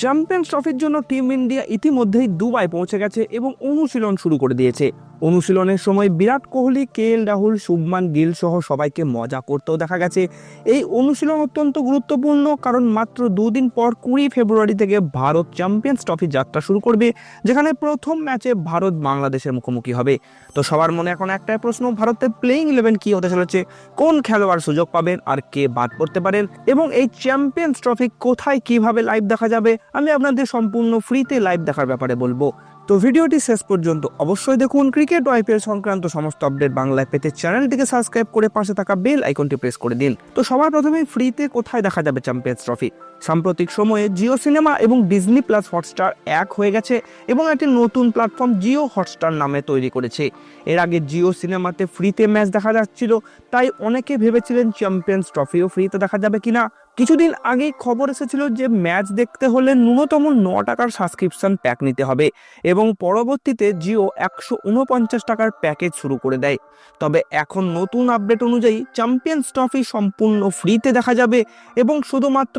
Champions ট্রফির জন্য team India ইতিমধ্যেই দুবাই পৌঁছে গেছে এবং অনুশীলন শুরু করে দিয়েছে। অনুশীলনের সময় বিরাট কোহলি, কে এল রাহুল, শুভমান গিল সহ সবাইকে মজা করতেও দেখা গেছে। এই অনুশীলন অত্যন্ত গুরুত্বপূর্ণ কারণ মাত্র দুদিন পর কুড়ি ফেব্রুয়ারি থেকে ভারত চ্যাম্পিয়ন্স ট্রফি যাত্রা শুরু করবে, যেখানে প্রথম ম্যাচে ভারত বাংলাদেশের মুখোমুখি হবে। তো সবার মনে এখন একটাই প্রশ্ন, ভারতের প্লেইং ইলেভেন কি হতে চলেছে? কোন খেলোয়াড় সুযোগ পাবেন আর কে বাদ পড়তে পারেন? এবং এই চ্যাম্পিয়ন্স ট্রফি কোথায়, কীভাবে লাইভ দেখা যাবে? আমি আপনাদের সম্পূর্ণ ফ্রিতে লাইভ দেখার ব্যাপারে বলব। তো ভিডিওটি শেষ পর্যন্ত অবশ্যই দেখুন। ক্রিকেট ও আইপিএল সংক্রান্ত সমস্ত আপডেট বাংলায় পেতে চ্যানেলটিকে সাবস্ক্রাইব করে পাশে থাকা বেল আইকনটি প্রেস করে দিন। তো সবার প্রথমে ফ্রিতে কোথায় দেখা যাবে চ্যাম্পিয়ন্স ট্রফি সাম্প্রতিক সময়ে জিও সিনেমা এবং ডিজনি প্লাস হটস্টার এক হয়ে গেছে এবং একটি নতুন প্ল্যাটফর্ম জিও হটস্টার নামে তৈরি করেছে। এর আগে জিও সিনেমাতে ফ্রিতে ম্যাচ দেখা যাচ্ছিল, তাই অনেকে ভেবেছিলেন চ্যাম্পিয়ন্স ট্রফিও ফ্রিতে দেখা যাবে কিনা। কিছুদিন আগেই খবর এসেছিল যে ম্যাচ দেখতে হলে ন্যূনতম ন টাকার সাবস্ক্রিপশন প্যাক নিতে হবে এবং পরবর্তীতে জিও একশো উনপঞ্চাশ টাকার প্যাকেজ শুরু করে দেয়। তবে এখন নতুন আপডেট অনুযায়ী চ্যাম্পিয়ন্স ট্রফি সম্পূর্ণ ফ্রিতে দেখা যাবে এবং শুধুমাত্র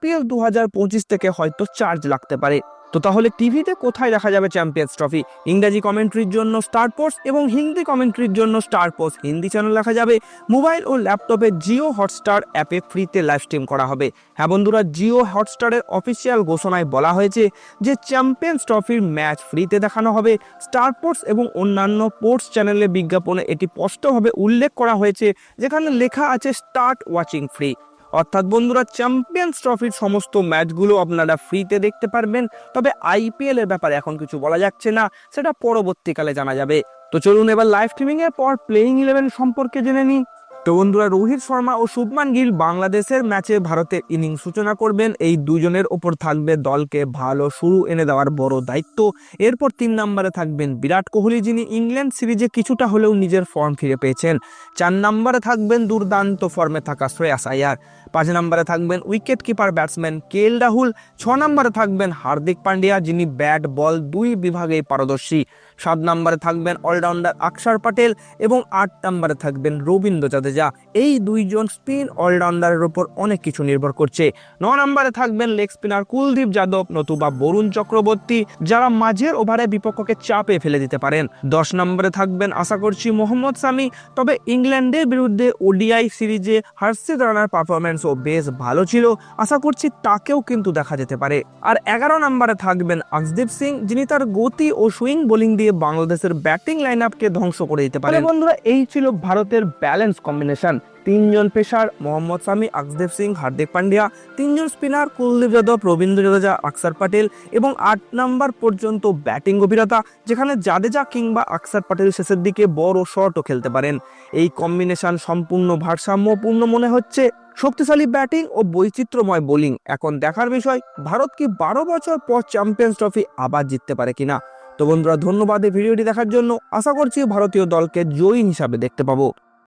আইপিএল দু হাজার পঁচিশ থেকে হয়তো চার্জ লাগতে পারে। তো তাহলে টিভিতে কোথায় দেখা যাবে চ্যাম্পিয়ন্স ট্রফি ইংরাজি কমেন্ট্রির জন্য স্টার পোর্টস এবং হিন্দি কমেন্ট্রির জন্য স্টার পোর্টস হিন্দি চ্যানেল দেখা যাবে। মোবাইল ও ল্যাপটপে জিও হটস্টার অ্যাপে ফ্রিতে লাইভ স্ট্রিম করা হবে। হ্যাঁ বন্ধুরা জিও হটস্টারের অফিসিয়াল ঘোষণায় বলা হয়েছে যে চ্যাম্পিয়ন্স ট্রফির ম্যাচ ফ্রিতে দেখানো হবে। স্টার পোর্টস এবং অন্যান্য পোর্টস চ্যানেলের বিজ্ঞাপনে এটি স্পষ্টভাবে উল্লেখ করা হয়েছে, যেখানে লেখা আছে স্টার্ট ওয়াচিং ফ্রি অর্থাৎ বন্ধুরা চ্যাম্পিয়ন্স ট্রফির সমস্ত ম্যাচগুলো আপনারা ফ্রিতে দেখতে পারবেন। তবে আইপিএলের ব্যাপারে এখন কিছু বলা যাচ্ছে না, সেটা পরবর্তীকালে জানা যাবে। তো চলুন এবার লাইভ স্ট্রিমিংয়ের পর প্লেইং ইলেভেন সম্পর্কে জেনে নিই। তো বন্ধুরা, রোহিত শর্মা ও শুভমান গিল বাংলাদেশের ম্যাচে ভারতের ইনিংস সূচনা করবেন। এই দুজনের ওপর থাকবে দলকে ভালো শুরু এনে দেওয়ার বড় দায়িত্ব। এরপর তিন নম্বরে থাকবেন বিরাট কোহলি, যিনি ইংল্যান্ড সিরিজে কিছুটা হলেও নিজের ফর্ম ফিরে পেয়েছেন। চার নম্বরে থাকবেন দুর্দান্ত ফর্মে থাকা শ্রেয়াস আয়ার। পাঁচ নম্বরে থাকবেন wicket keeper batsman K Rahul. ছ নম্বরে থাকবেন হার্দিক পান্ডিয়া, যিনি ব্যাট, বল দুই বিভাগেই পারদর্শী। সাত নম্বরে থাকবেন অলরাউন্ডার আকসার প্যাটেল এবং আট নম্বরে থাকবেন রবীন্দ্র জাদেজা। এই দুইজন স্পিন অলরাউন্ডারের ওপর অনেক কিছু নির্ভর করছে। ন নম্বরে থাকবেন লেগ স্পিনার কুলদীপ যাদব, নতুবা বরুণ চক্রবর্তী, যারা মাঝের ওভারে বিপক্ষকে চাপে ফেলে দিতে পারেন। দশ নম্বরে থাকবেন আশা করছি মোহাম্মদ সামি, তবে ইংল্যান্ডের বিরুদ্ধে ওডিআই সিরিজে হার্সিদ রানার পারফরমেন্সও বেশ ভালো ছিল। আশা করছি তাকেও কিন্তু দেখা যেতে পারে। আর এগারো নম্বরে থাকবেন আকসদীপ সিং, যিনি তার গতি ও সুইং বোলিং দিয়ে বাংলাদেশের ব্যাটিং লাইন আপকে ধ্বংস করে দিতে পারে বন্ধুরা, এই ছিল ভারতের ব্যালেন্স কম্বিনেশন তিনজন পেশার মোহাম্মদ সামি, আকসদেব সিং, হার্দিক পান্ডিয়া, তিনজন স্পিনার কুলদীপ যাদব, রবীন্দ্র জাদেজা আকসার পাটেল এবং আট নাম্বার পর্যন্ত ব্যাটিং গভীরতা, যেখানে জাদেজা কিংবা আকসার প্যাটেল শেষের দিকে বড় শটও খেলতে পারেন। এই কম্বিনেশন সম্পূর্ণ ভারসাম্যপূর্ণ মনে হচ্ছে। শক্তিশালী ব্যাটিং ও বৈচিত্র্যময় বোলিং এখন দেখার বিষয়, ভারত কি বারো বছর পর চ্যাম্পিয়ন্স ট্রফি আবার জিততে পারে কিনা? তো বন্ধুরা, ধন্যবাদ এই ভিডিওটি দেখার জন্য। আশা করছি ভারতীয় দলকে জয়ী হিসাবে দেখতে পাবো।